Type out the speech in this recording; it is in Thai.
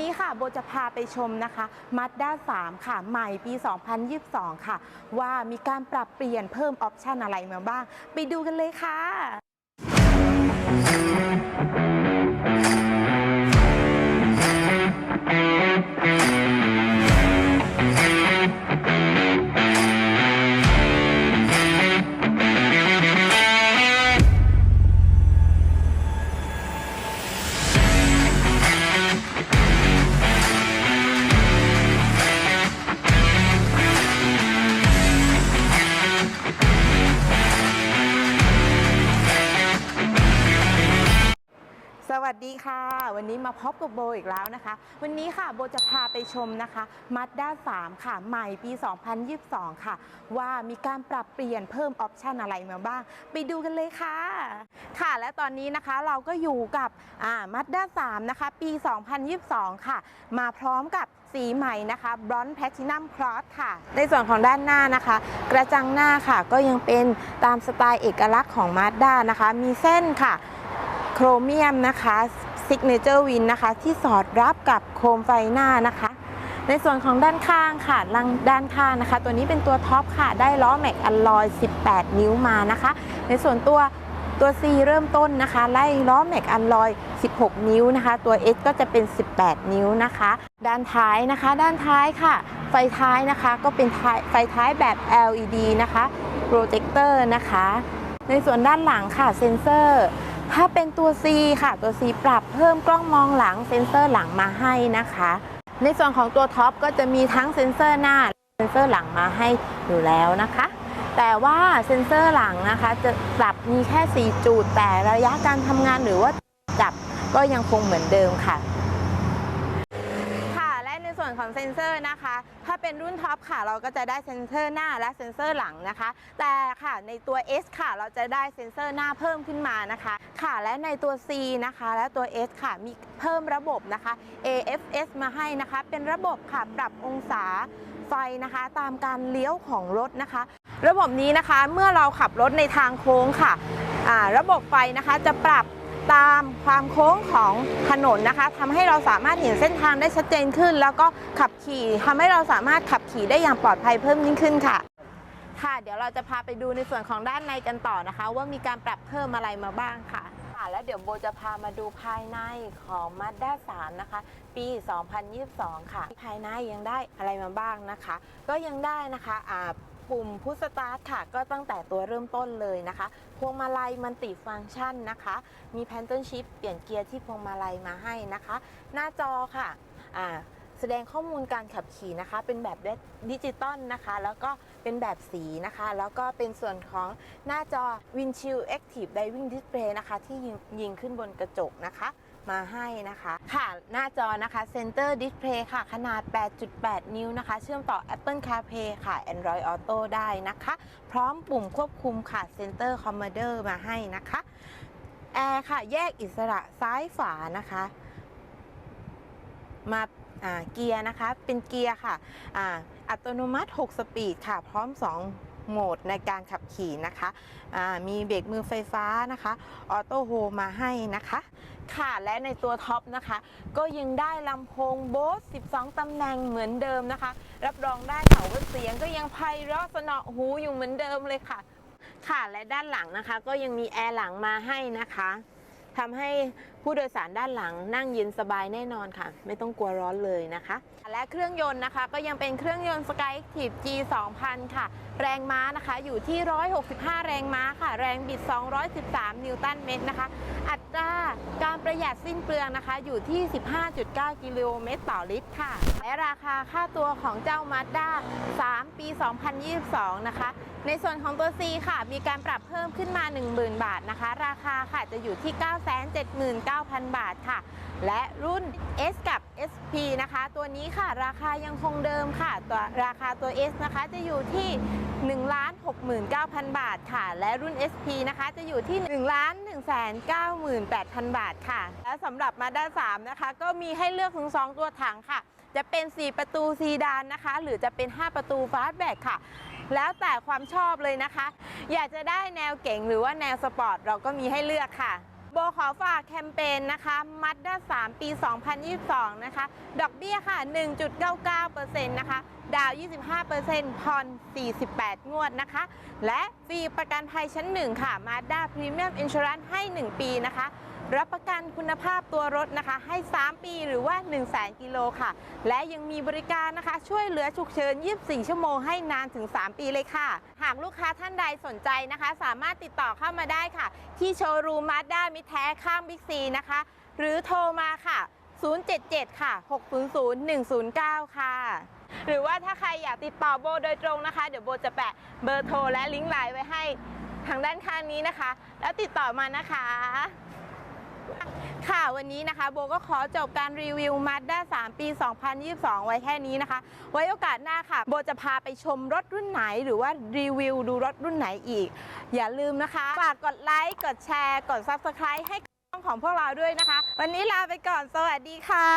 นี้ค่ะโบจะพาไปชมนะคะม a ด้า3ค่ะ ใหม่ปี 2022 ค่ะ ว่ามีการปรับเปลี่ยนเพิ่มออปชันอะไรมาบ้าง ไปดูกันเลยค่ะ สวัสดีค่ะ วันนี้มาพบกับโบอีกแล้วนะคะ วันนี้ค่ะโบจะพาไปชมนะคะ Mazda 3ค่ะ ใหม่ปี 2022 ค่ะ ว่ามีการปรับเปลี่ยนเพิ่มออปชันอะไรมาบ้าง ไปดูกันเลยค่ะ ค่ะและตอนนี้นะคะเราก็อยู่กับอ่า Mazda 3นะคะ ปี 2022 ค่ะ มาพร้อมกับสีใหม่นะคะ Bronze Platinum Cross ค่ะ ในส่วนของด้านหน้านะคะ กระจังหน้าค่ะก็ยังเป็นตามสไตล์เอกลักษณ์ของ Mazda นะคะ มีเส้นค่ะ โครเมียมนะคะซิกเนเจอร์วินนะคะ ที่สอดรับกับโคมไฟหน้านะคะ ในส่วนของด้านข้างค่ะลังด้านข้างนะคะ ตัวนี้เป็นตัวท็อปค่ะ ได้ล้อแม็กอลลอย 18 นิ้วมานะคะ ในส่วนตัวตัว C เริ่มต้นนะคะไล่ล้อแม็กอลลอย 16 นิ้วนะคะ ตัว S ก็จะเป็น 18 นิ้วนะคะ ด้านท้ายนะคะ ด้านท้ายค่ะ ไฟท้ายนะคะก็เป็นไฟท้ายแบบ LED นะคะโปรเจคเตอร์นะคะ ในส่วนด้านหลังค่ะเซ็นเซอร์ ถ้าเป็นตัว C ค่ะตัว C ปรับเพิ่มกล้องมองหลังเซ็นเซอร์หลังมาให้นะคะ ในส่วนของตัวท็อปก็จะมีทั้งเซ็นเซอร์หน้าเซ็นเซอร์หลังมาให้อยู่แล้วนะคะ แต่ว่าเซ็นเซอร์หลังนะคะ จะปรับมีแค่ 4 จุดแต่ระยะการทำงานหรือว่าจับก็ยังคงเหมือนเดิมค่ะ วนของเซ็นเซอร์นะคะ ถ้าเป็นรุ่นท็อปค่ะ เราก็จะได้เซ็นเซอร์หน้าและเซ็นเซอร์หลังนะคะ แต่ค่ะในตัว S ค่ะ เราจะได้เซ็นเซอร์หน้าเพิ่มขึ้นมานะคะ ค่ะ และในตัว C นะคะ และตัว S ค่ะ มีเพิ่มระบบนะคะ AFS มาให้นะคะ เป็นระบบค่ะปรับองศาไฟนะคะ ตามการเลี้ยวของรถนะคะ ระบบนี้นะคะเมื่อเราขับรถในทางโค้งค่ะระบบไฟนะคะจะปรับ ตามความโค้งของถนนนะคะทำให้เราสามารถเห็นเส้นทางได้ชัดเจนขึ้น แล้วก็ขับขี่ทำให้เราสามารถขับขี่ได้อย่างปลอดภัยเพิ่มยิ่งขึ้นค่ะ ค่ะ เดี๋ยวเราจะพาไปดูในส่วนของด้านในกันต่อนะคะ ว่ามีการปรับเพิ่มอะไรมาบ้างค่ะค่ะแล้วเดี๋ยวโบจะพามาดูภายในของ Mazda 3 นะคะ ปี 2022 ค่ะ ภายในยังได้อะไรมาบ้างนะคะ ก็ยังได้นะคะอ่า ปุ่มพุชสตาร์ทค่ะ ก็ตั้งแต่ตัวเริ่มต้นเลยนะคะ พวงมาลัยมันติฟังก์ชันนะคะ มีแพนเทิลชิพเปลี่ยนเกียร์ที่พวงมาลัยมาให้นะคะ หน้าจอค่ะอ่าแสดงข้อมูลการขับขี่นะคะ เป็นแบบดิจิตอลนะคะ แล้วก็เป็นแบบสีนะคะ แล้วก็เป็นส่วนของหน้าจอ Windshield Active Diving Display นะคะ ที่ยิงยิงขึ้นบนกระจกนะคะ มาให้นะคะ ค่ะหน้าจอนะคะ Center Display ค่ะ ขนาด 8.8 นิ้วนะคะ เชื่อมต่อ Apple CarPlay ค่ะ Android Auto ได้นะคะ พร้อมปุ่มควบคุมค่ะ Center Commander มาให้นะคะแอร์ค่ะ แยกอิสระซ้ายฝานะคะ มาเกียร์นะคะ เป็นเกียร์ค่ะออัตโนมัติ 6 สปีดค่ะ พร้อม 2 โหมดในการขับขี่นะคะมีเบรกมือไฟฟ้านะคะออโต้โฮมาให้นะคะค่ะและในตัวท็อปนะคะ ก็ยังได้ลำโพงโบส12 ตำแหน่งเหมือนเดิมนะคะ รับรองได้ค่ะว่าเสียงก็ยังไพเราะสนอหูอยู่เหมือนเดิมเลยค่ะ ค่ะและด้านหลังนะคะ ก็ยังมีแอร์หลังมาให้นะคะทำให้ ผู้โดยสารด้านหลังนั่งเย็นสบายแน่นอนค่ะ ไม่ต้องกลัวร้อนเลยนะคะ และเครื่องยนต์นะคะ ก็ยังเป็นเครื่องยนต์ Skyactiv G 2000ค่ะ แรงม้านะคะอยู่ที่ 165 แรงม้าค่ะ แรงบิด 213 นิวตันเมตรนะคะ อัตราการประหยัดสิ้นเปลืองนะคะ อยู่ที่ 15.9 กิโลเมตรต่อลิตรค่ะ และราคาค่าตัวของเจ้า Mazda 3 ปี 2022 นะคะในส่วนของตัว C ค่ะ มีการปรับเพิ่มขึ้นมา 10,000 บาทนะคะ ราคาค่ะจะอยู่ที่ 979 9,000 บาทค่ะ และรุ่น S กับ SP นะคะ ตัวนี้ค่ะราคายังคงเดิมค่ะ ตัวราคาตัว S นะคะจะอยู่ที่1,69,000 บาทค่ะ และรุ่น SP นะคะจะอยู่ที่1,198,000 บาทค่ะ และสำหรับ Mazda 3นะคะ ก็มีให้เลือกถึง 2 ตัวถังค่ะ จะเป็น 4 ประตูซีดานนะคะ หรือจะเป็น 5 ประตูฟาสแบ็กค่ะ แล้วแต่ความชอบเลยนะคะ อยากจะได้แนวเก๋งหรือว่าแนวสปอร์ตเราก็มีให้เลือกค่ะ โบขอฝากแคมเปญนะคะมัดด้า3 ปี 2022 นะคะ ดอกเบี้ยค่ะ 1.99%นะคะ ดาว 25%ผ่อน 48 งวดนะคะ และฟรีประกันภัยชั้น 1 ค่ะมาด้าพรีเมียมอินชูรันให้ 1 ปีนะคะ รับประกันคุณภาพตัวรถนะคะ ให้ 3 ปีหรือว่า 1 0 0 0 0 0กิโลค่ะ และยังมีบริการนะคะ ช่วยเหลือฉุกเฉิน 24 ชั่วโมงให้นานถึง 3 ปีเลยค่ะ หากลูกค้าท่านใดสนใจนะคะ สามารถติดต่อเข้ามาได้ค่ะ ที่โชว์รูมมาด้ามิตรแท้ข้างบิ๊กซีนะคะ หรือโทรมาค่ะ 077 ค่ะ 600 109 ค่ะ หรือว่าถ้าใครอยากติดต่อโบโดยตรงนะคะ เดี๋ยวโบจะแปะเบอร์โทรและลิงก์ไลน์ไว้ให้ทางด้านข้างนี้นะคะ แล้วติดต่อมานะคะ ค่ะวันนี้นะคะโบก็ขอจบการรีวิว Mazda 3 ปี 2022 ไว้แค่นี้นะคะ ไว้โอกาสหน้าค่ะ โบจะพาไปชมรถรุ่นไหน หรือว่ารีวิวดูรถรุ่นไหนอีก อย่าลืมนะคะ ฝากกดไลค์ กดแชร์ กด Subscribe ให้ช่องของพวกเราด้วยนะคะ วันนี้ลาไปก่อน สวัสดีค่ะ